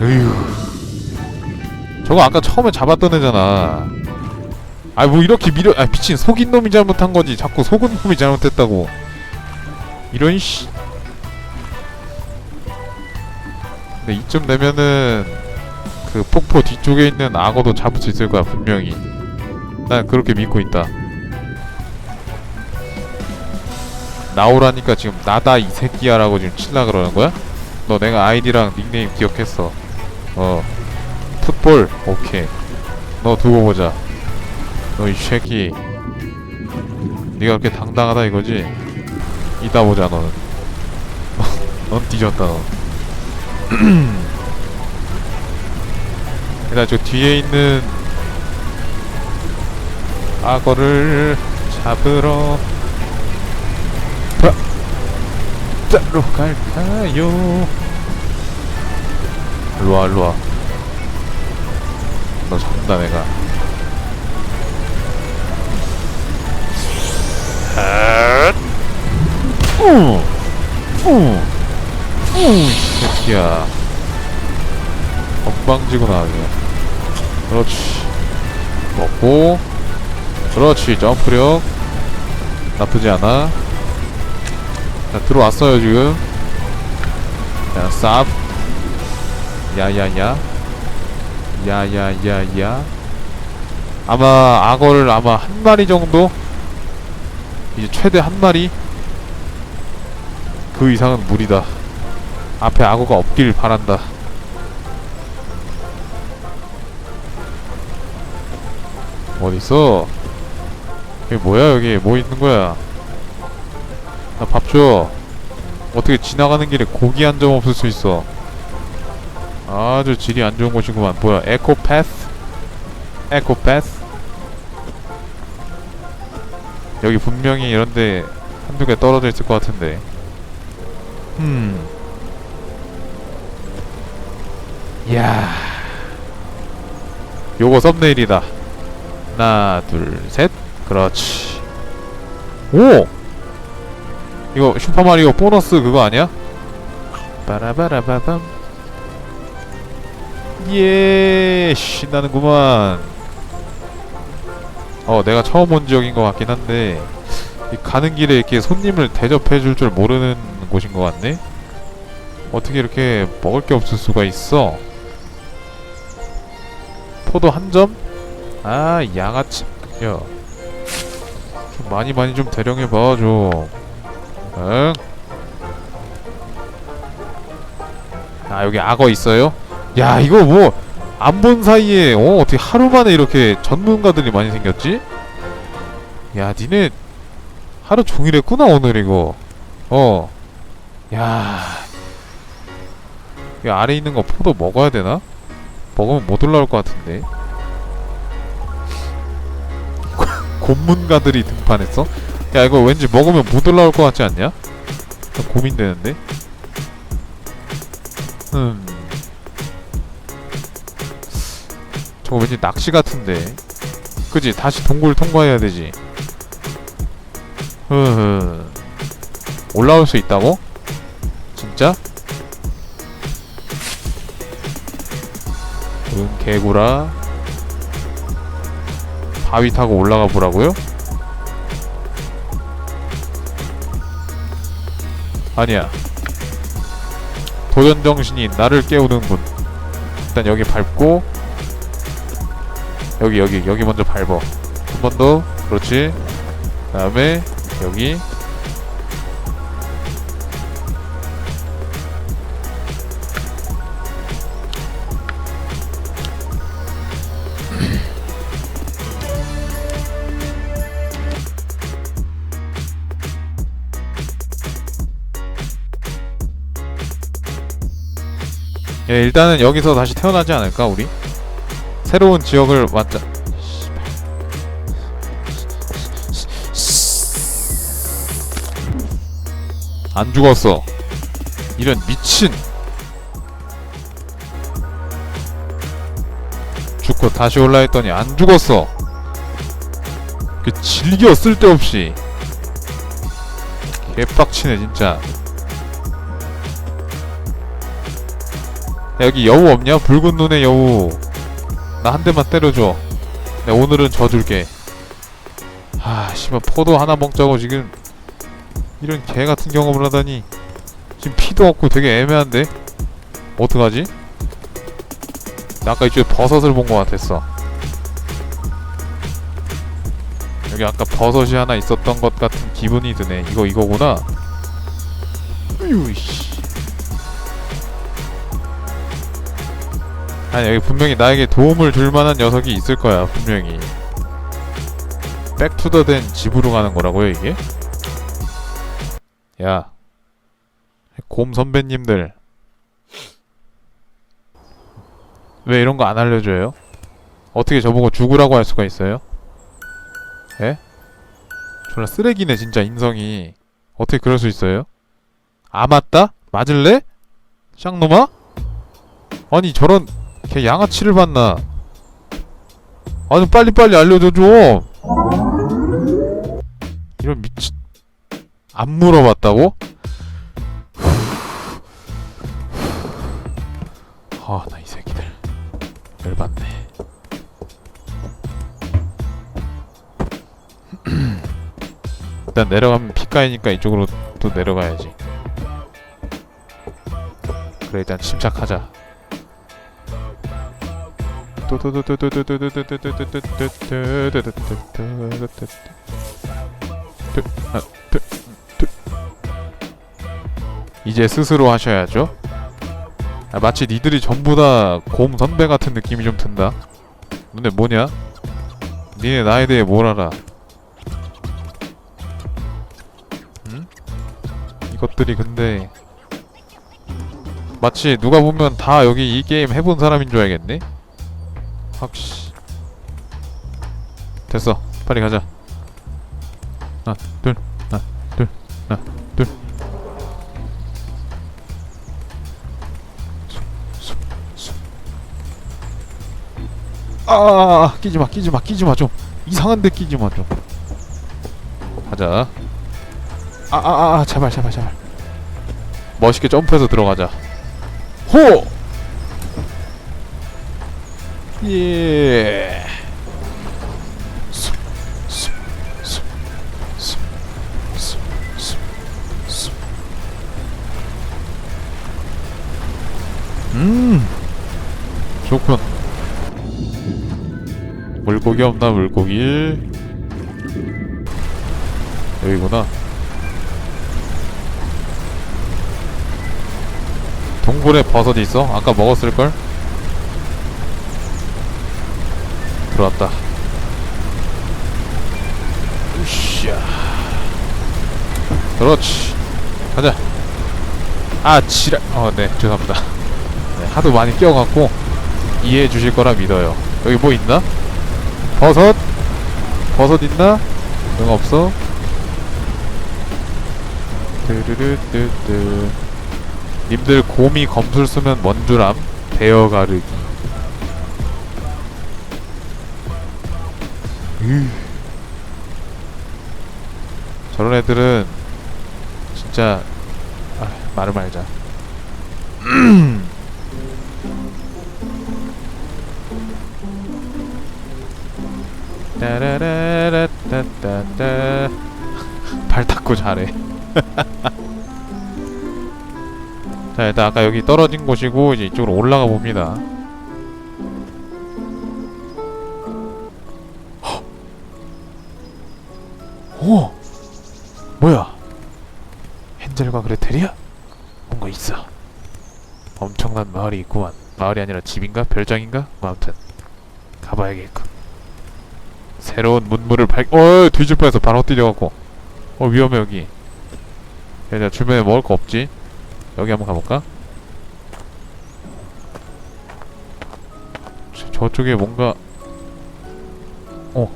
으휴. 저거 아까 처음에 잡았던 애잖아. 아 뭐 이렇게 밀어 아 미친. 속인 놈이 잘못한 거지. 자꾸 속은 놈이 잘못했다고. 이런 씨. 근데 이쯤 되면은 그 폭포 뒤쪽에 있는 악어도 잡을 수 있을 거야 분명히. 난 그렇게 믿고 있다. 나오라니까 지금 나다 이 새끼야 라고 지금 칠라 그러는 거야? 너 내가 아이디랑 닉네임 기억했어 어 풋볼 오케이. 너 두고 보자. 너이 새끼. 네가 그렇게 당당하다 이거지? 이따 보자 너는. 넌 뒤졌다 너. 일단 저 뒤에 있는 악어를 잡으러 자, 자로 갈까요? 일로와 일로와. 너 잡는다 내가. 우! 우! 우! 새끼야. 엉방지고 나가게 그렇지. 먹고. 그렇지. 점프력. 나쁘지 않아. 자 들어왔어요 지금. 자 쌉 야야야. 야야야야. 아마 악어를 아마 한 마리 정도? 이제 최대 한 마리? 그 이상은 무리다. 앞에 악어가 없길 바란다. 어딨어? 여기 뭐야 여기? 뭐 있는 거야? 나 밥 줘. 어떻게 지나가는 길에 고기 한 점 없을 수 있어 아주 질이 안 좋은 곳이구만. 뭐야 에코패스? 에코패스? 여기 분명히 이런데 한두 개 떨어져 있을 것 같은데. 음 이야. 요거 썸네일이다. 하나 둘 셋. 그렇지. 오! 이거 슈퍼마리오 보너스 그거 아니야? 빠라바라바밤 예 신나는구만 어 내가 처음 온 지역인 것 같긴 한데 이 가는 길에 이렇게 손님을 대접해 줄 줄 모르는 곳인 것 같네 어떻게 이렇게 먹을 게 없을 수가 있어 포도 한 점? 아 양아치 야좀 많이 많이 좀 대령해봐 좀 응? 아 여기 악어 있어요? 야 이거 뭐 안 본 사이에 어 어떻게 하루 만에 이렇게 전문가들이 많이 생겼지? 야 니네 하루 종일 했구나 오늘 이거 어 야. 이 아래 있는 거 포도 먹어야 되나? 먹으면 못 올라올 것 같은데. 고문가들이 등판했어? 야 이거 왠지 먹으면 못 올라올 것 같지 않냐? 나 고민되는데. 음. 저거 왠지 낚시 같은데. 그지? 다시 동굴 통과해야 되지. 흐흐. 올라올 수 있다고? 진짜? 응 개구라 바위 타고 올라가 보라고요? 아니야 도전 정신이 나를 깨우는군 일단 여기 밟고 여기 여기 여기 먼저 밟어. 한 번 더. 그렇지. 그 다음에 여기. 예, 일단은 여기서 다시 태어나지 않을까 우리? 새로운 지역을 완전 안 죽었어. 이런 미친. 죽고 다시 올라했더니 안 죽었어. 그 질겨 쓸데없이. 개빡치네 진짜. 야, 여기 여우 없냐? 붉은 눈의 여우 나 한 대만 때려줘. 내가 오늘은 져줄게. 아 씨발 포도 하나 먹자고 지금 이런 개같은 경험을 하다니. 지금 피도 없고 되게 애매한데? 어떡하지? 나 아까 이쪽에 버섯을 본 것 같았어. 여기 아까 버섯이 하나 있었던 것 같은 기분이 드네. 이거 이거구나. 으유 씨 아니 여기 분명히 나에게 도움을 줄 만한 녀석이 있을 거야 분명히 백투더된 집으로 가는 거라고요 이게? 야, 곰 선배님들 왜 이런 거 안 알려줘요? 어떻게 저보고 죽으라고 할 수가 있어요? 에? 졸라 쓰레기네 진짜 인성이 어떻게 그럴 수 있어요? 아 맞다? 맞을래? 쌍놈아? 아니 저런 걔 양아치를 봤나? 아니 빨리빨리 알려줘 좀 이런 미친 안 물어봤다고? 아, 나 이 새끼들. 열받네. 일단 내려가면 피가이니까 이쪽으로 또 내려가야지. 그래, 일단 침착하자. 이제 스스로 하셔야죠. 아, 마치 니들이 전부 다 곰 선배 같은 느낌이 좀 든다. 너네 뭐냐? 니네 나에 대해 뭘 알아? 응? 이것들이 근데 마치 누가 보면 다 여기 이 게임 해본 사람인 줄 알겠네? 확씨 됐어 빨리 가자 하나 둘 하나 둘 하나 둘 아, 아, 아, 끼지 마, 끼지 마, 끼지 마, 좀 이상한데 끼지 마, 좀. 가자. 아, 아, 아, 아, 제발, 제발, 제발. 멋있게 점프해서 들어가자. 호! 예. 음, 좋군. 물고기 없나 물고기 여기구나 동굴에 버섯이 있어? 아까 먹었을걸? 들어왔다. 으쌰. 그렇지. 가자. 아 지랄. 어네. 죄송합니다. 네, 하도 많이 끼어갖고 이해해 주실 거라 믿어요. 여기 뭐 있나? 버섯? 버섯 있나? 응 없어? 뜨르르뜨뜨 님들 곰이 검술 쓰면 뭔 줄 암? 대어 가르기 으. 저런 애들은 진짜 아, 말을 말자. 따라라라따따따. 발 닦고 잘해 자 일단 아까 여기 떨어진 곳이고 이제 이쪽으로 올라가 봅니다 헨젤과 그레텔이야? 뭔가 있어 엄청난 마을이 있구만 마을이 아니라 집인가? 별장인가? 뭐 아무튼 가봐야겠군 새로운 문물을 발, 어, 뒤질 뻔해서 바로 뛰려갖고. 어, 위험해, 여기. 야, 주변에 먹을 거 없지? 여기 한번 가볼까? 저, 저쪽에 뭔가, 어.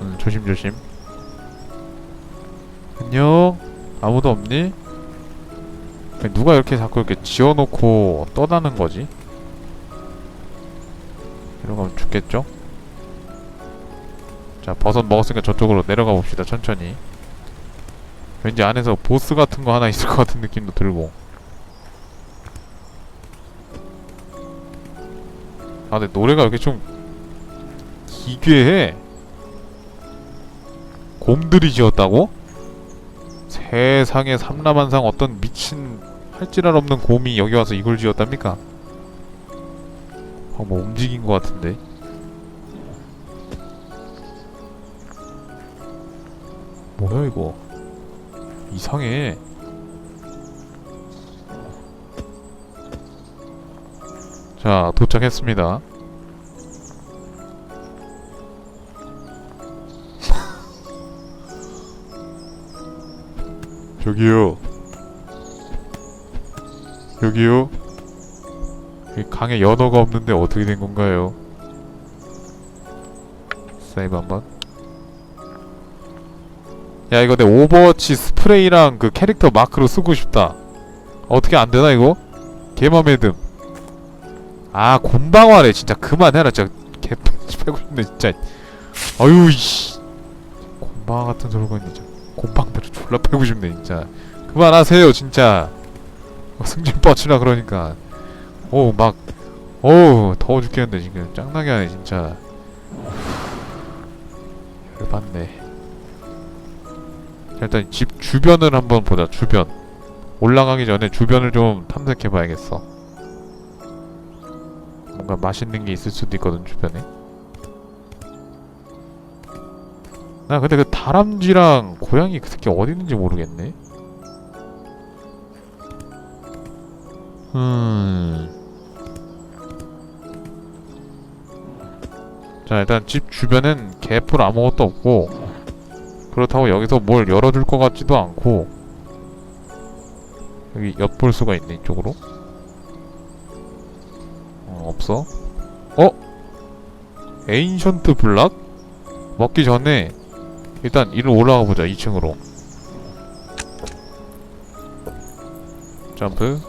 음, 조심조심. 안녕 아무도 없니? 누가 이렇게 자꾸 이렇게 지어놓고 떠나는 거지? 이러가면 죽겠죠? 자 버섯 먹었으니까 저쪽으로 내려가 봅시다 천천히 왠지 안에서 보스 같은 거 하나 있을 것 같은 느낌도 들고 아 근데 노래가 이렇게 좀 기괴해 곰들이 지었다고? 세상에 삼라만상 어떤 미친 할지랄 없는 곰이 여기 와서 이걸 지었답니까? 아, 뭐 움직인 것 같은데. 뭐야 이거? 이상해. 자 도착했습니다 저기요. 여기요. 여기 강에 연어가 없는데 어떻게 된 건가요? 세이브 한번. 야 이거 내 오버워치 스프레이랑 그 캐릭터 마크로 쓰고 싶다. 어떻게 안 되나 이거? 개맘에 듬. 아 곰방화래. 진짜 그만해라. 진짜 개 패고 싶네 진짜. 아유 이씨. 곰방화 같은 소리가 있네 진짜 곰방대로 졸라 패고 싶네 진짜. 그만하세요 진짜. 어, 승진 뻗치라 그러니까. 어우 막 어우 더워 죽겠는데 지금. 짱나게 하네 진짜. 열받네. 자, 일단 집 주변을 한번 보자 주변. 올라가기 전에 주변을 좀 탐색해 봐야겠어. 뭔가 맛있는 게 있을 수도 있거든 주변에. 나 근데 그 다람쥐랑 고양이 그 새끼 어디 있는지 모르겠네 음. 자 일단 집 주변엔 개뿔 아무것도 없고 그렇다고 여기서 뭘 열어줄 것 같지도 않고 여기 엿볼 수가 있네 이쪽으로 어, 없어 어? 에인션트 블락? 먹기 전에 일단 이리로 올라가 보자 2층으로. 점프.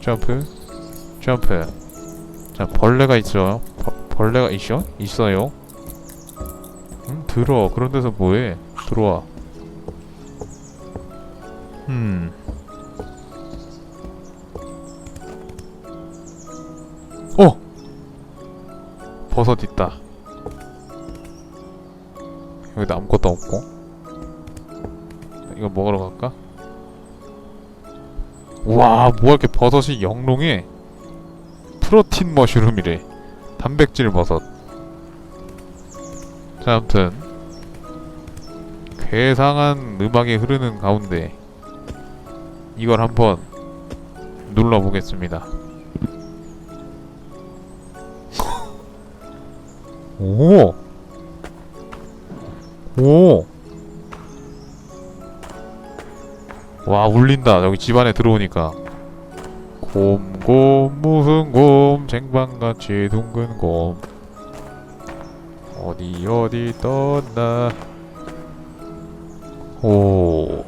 점프. 점프. 자 벌레가 있어요 버, 벌레가 있어? 있어요. 음 들어 그런 데서 뭐해? 들어와. 음 어! 버섯 있다 여기도 아무것도 없고. 이거 먹으러 갈까? 와 뭐야 이렇게 버섯이 영롱해? 프로틴 머쉬룸이래. 단백질 버섯. 자 아무튼. 괴상한 음악이 흐르는 가운데 이걸 한번 눌러보겠습니다. 오! 오! 와 울린다. 여기 집안에 들어오니까. 곰곰 무슨 곰 쟁반같이 둥근 곰. 어디 어디 떴나? 오.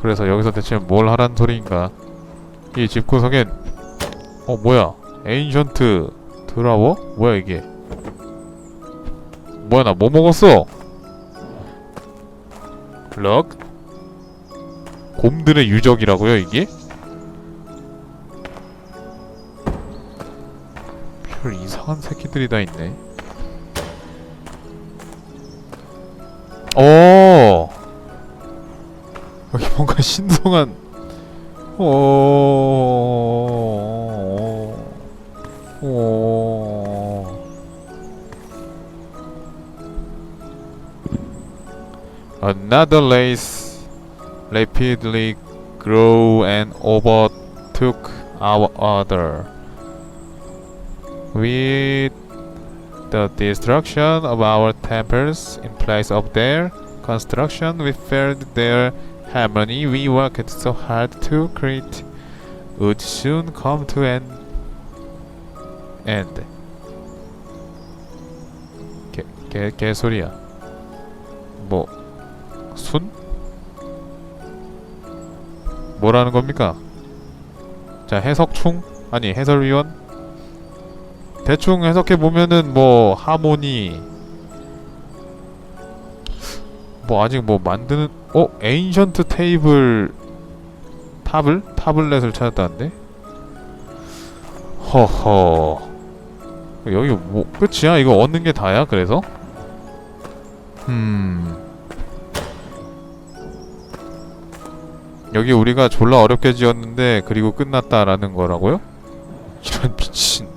그래서 여기서 대체 뭘 하란 소리인가? 이 집구석엔 어 뭐야? 에인션트 드라워? 뭐야 이게 뭐야 나 뭐 먹었어? 럭? 곰들의 유적이라고요 이게? 별 이상한 새끼들이 다 있네. 어! 여기 뭔가 신성한 어... 어... Another lace rapidly grew and overtook our other. With the destruction of our temples in place of their construction, we felt their harmony we worked so hard to create would soon come to an end. 개, 개, 개소리야. 뭐, 순? 뭐라는 겁니까? 자, 해석충? 아니, 해설위원? 대충 해석해 보면은 뭐 하모니 뭐 아직 뭐 만드는 어 에인션트 테이블 타블 타블렛을 찾았다는데 허허 여기 뭐 끝이야? 이거 얻는 게 다야? 그래서? 음 여기 우리가 졸라 어렵게 지었는데 그리고 끝났다라는 거라고요? 이런 미친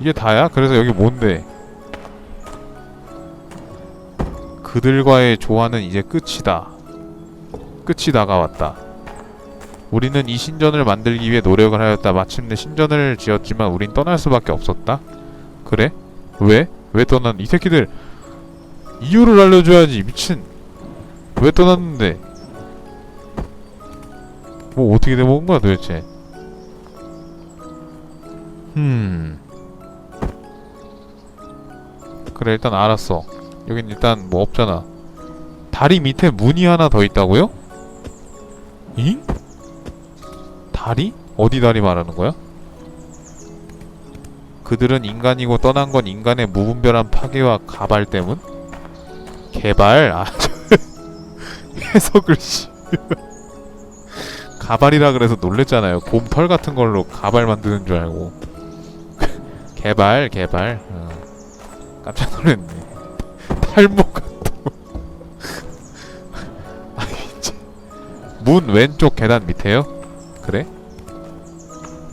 이게 다야? 그래서 여기 뭔데? 그들과의 조화는 이제 끝이다. 끝이 다가왔다. 우리는 이 신전을 만들기 위해 노력을 하였다. 마침내 신전을 지었지만 우린 떠날 수밖에 없었다. 그래? 왜? 왜 떠난 이 새끼들 이유를 알려줘야지 미친 왜 떠났는데 뭐 어떻게 돼먹은 거야 도대체 음 그래 일단 알았어 여긴 일단 뭐 없잖아 다리 밑에 문이 하나 더 있다고요? 잉? 다리? 어디 다리 말하는 거야? 그들은 인간이고 떠난 건 인간의 무분별한 파괴와 가발 때문? 개발? 아, 저 해석을 씨. 가발이라 그래서 놀랬잖아요. 곰털 같은 걸로 가발 만드는 줄 알고. 개발, 개발. 어. 깜짝 놀랐네. 탈모 같다. 아, 미치. 문 왼쪽 계단 밑에요? 그래?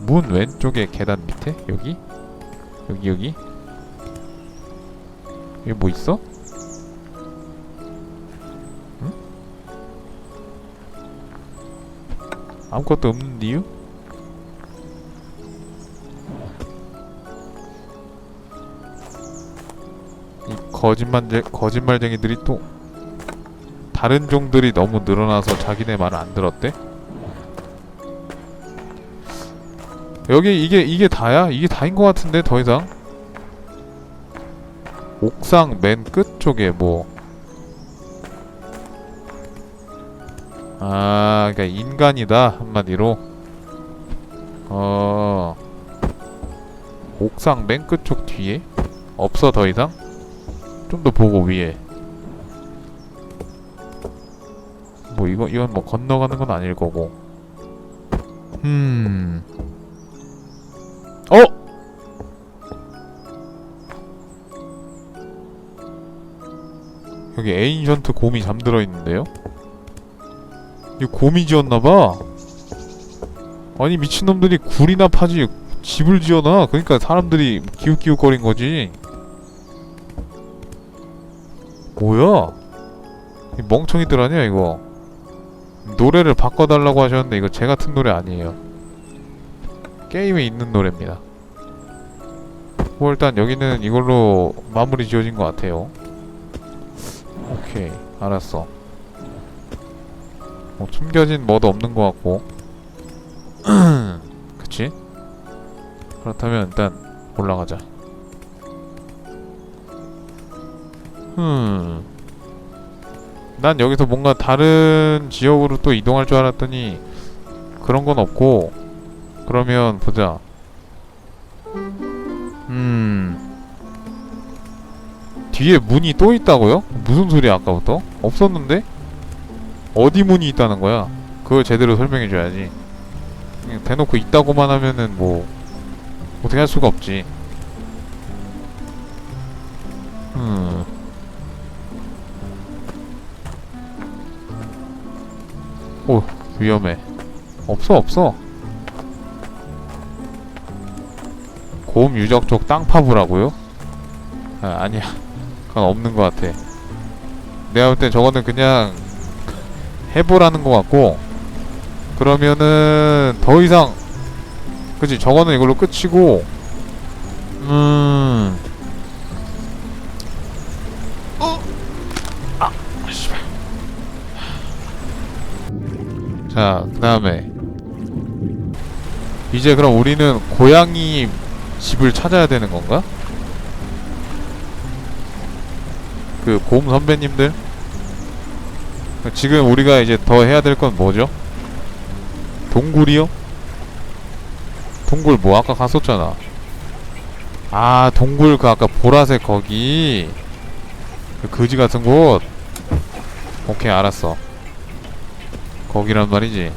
문 왼쪽에 계단 밑에? 여기? 여기 여기? 여기 뭐 있어? 아무것도 없는 이유? 이 거짓말 거짓말쟁이들이 또 다른 종들이 너무 늘어나서 자기네 말을 안 들었대? 여기 이게 이게 다야? 이게 다인 것 같은데 더 이상 옥상 맨 끝 쪽에 뭐 아, 그러니까 인간이다 한마디로. 어. 옥상 맨 끝 쪽 뒤에? 없어 더 이상? 좀 더 보고 위에. 뭐 이거 이건 뭐 건너가는 건 아닐 거고. 음 어? 여기 에인션트 곰이 잠들어 있는데요? 이 곰이 지었나봐. 아니 미친놈들이 굴이나 파지 집을 지어놔. 그러니까 사람들이 기웃기웃거린 거지. 뭐야? 이 멍청이들 아니야 이거? 노래를 바꿔달라고 하셨는데 이거 제 같은 노래 아니에요. 게임에 있는 노래입니다. 뭐 일단 여기는 이걸로 마무리 지어진 것 같아요. 오케이, 알았어. 뭐 숨겨진 뭐도 없는 것 같고. 그치? 그렇다면 일단 올라가자. 음. 난 여기서 뭔가 다른 지역으로 또 이동할 줄 알았더니 그런 건 없고 그러면 보자. 음. 뒤에 문이 또 있다고요? 무슨 소리야 아까부터? 없었는데? 어디 문이 있다는 거야? 그걸 제대로 설명해 줘야지. 그냥 대놓고 있다고만 하면은 뭐 어떻게 할 수가 없지. 음. 오 위험해. 없어 없어. 고음 유적 쪽 땅 파부라고요? 아, 아니야. 그건 없는 것 같아. 내가 볼 땐 저거는 그냥 해보라는 것 같고 그러면은 더 이상 그치 저거는 이걸로 끝이고 음 어? 아 씨발 자 그 다음에 이제 그럼 우리는 고양이 집을 찾아야 되는 건가? 그 곰 선배님들 지금 우리가 이제 더 해야 될 건 뭐죠? 동굴이요? 동굴 뭐 아까 갔었잖아 아 동굴 그 아까 보라색 거기 그 거지 같은 곳 오케이 알았어 거기란 말이지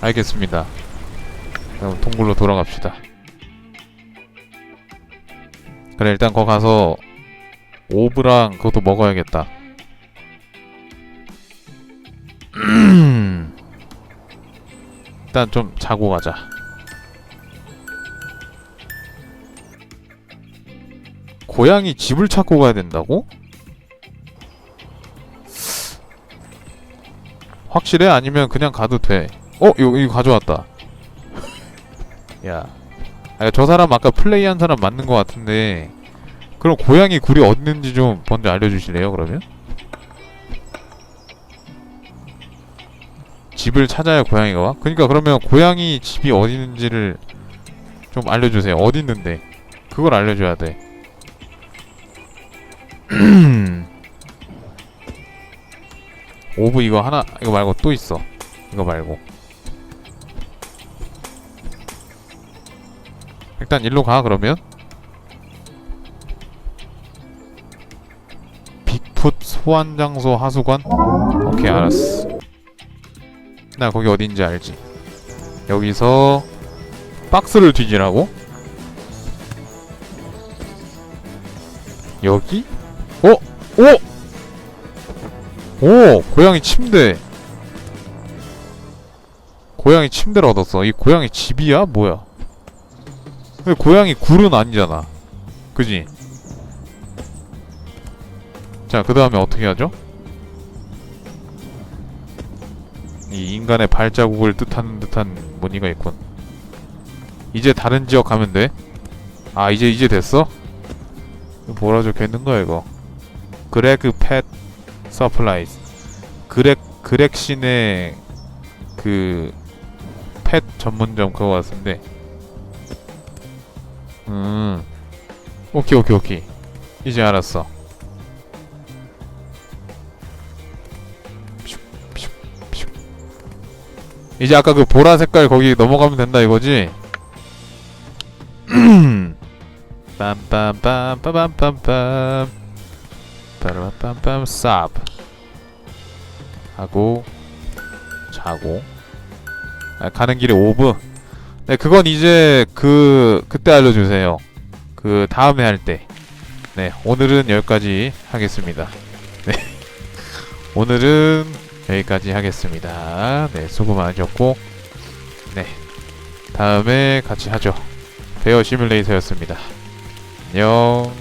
알겠습니다 그럼 동굴로 돌아갑시다. 그래 일단 거 가서 오브랑 그것도 먹어야겠다. 일단 좀 자고 가자. 고양이 집을 찾고 가야 된다고? 확실해? 아니면 그냥 가도 돼? 어? 이거, 가져왔다. 야. 아, 저 사람 아까 플레이한 사람 맞는 것 같은데 그럼 고양이 굴이 어디 있는지 좀 먼저 알려주실래요 그러면? 집을 찾아야 고양이가 와? 그니까 그러면 고양이 집이 어디 있는지를 좀 알려주세요. 어디 있는데? 그걸 알려줘야 돼. 오브 이거 하나 이거 말고 또 있어. 이거 말고. 일단 일로 가 그러면. 빅풋 소환 장소 하수관? 오케이 알았어 나 거기 어딘지 알지 여기서 박스를 뒤지라고 여기 어? 오! 오! 고양이 침대 고양이 침대를 얻었어 이 고양이 집이야? 뭐야 근데 고양이 굴은 아니잖아. 그지? 자, 그 다음에 어떻게 하죠? 이 인간의 발자국을 뜻하는 듯한 무늬가 있군. 이제 다른 지역 가면 돼? 아, 이제, 이제 됐어? 뭐라 적혀 있는 거야, 이거? 그레그 펫 서플라이즈. 그렉, 그렉신의 그, 펫 전문점 그거 같은데. 음. 오케이 오케이 오케이. 이제 알았어. 이제 아까 그 보라 색깔 거기 넘어가면 된다 이거지? 빰빰빰빰빰빰빰 빠라빰빰 쌉 하고 자고 아, 가는 길에 오브 네, 그건 이제 그 그때 알려주세요. 그 다음에 할 때. 네, 오늘은 여기까지 하겠습니다. 네, 오늘은 여기까지 하겠습니다. 네, 수고 많으셨고, 네, 다음에 같이 하죠. 베어 시뮬레이터였습니다. 안녕.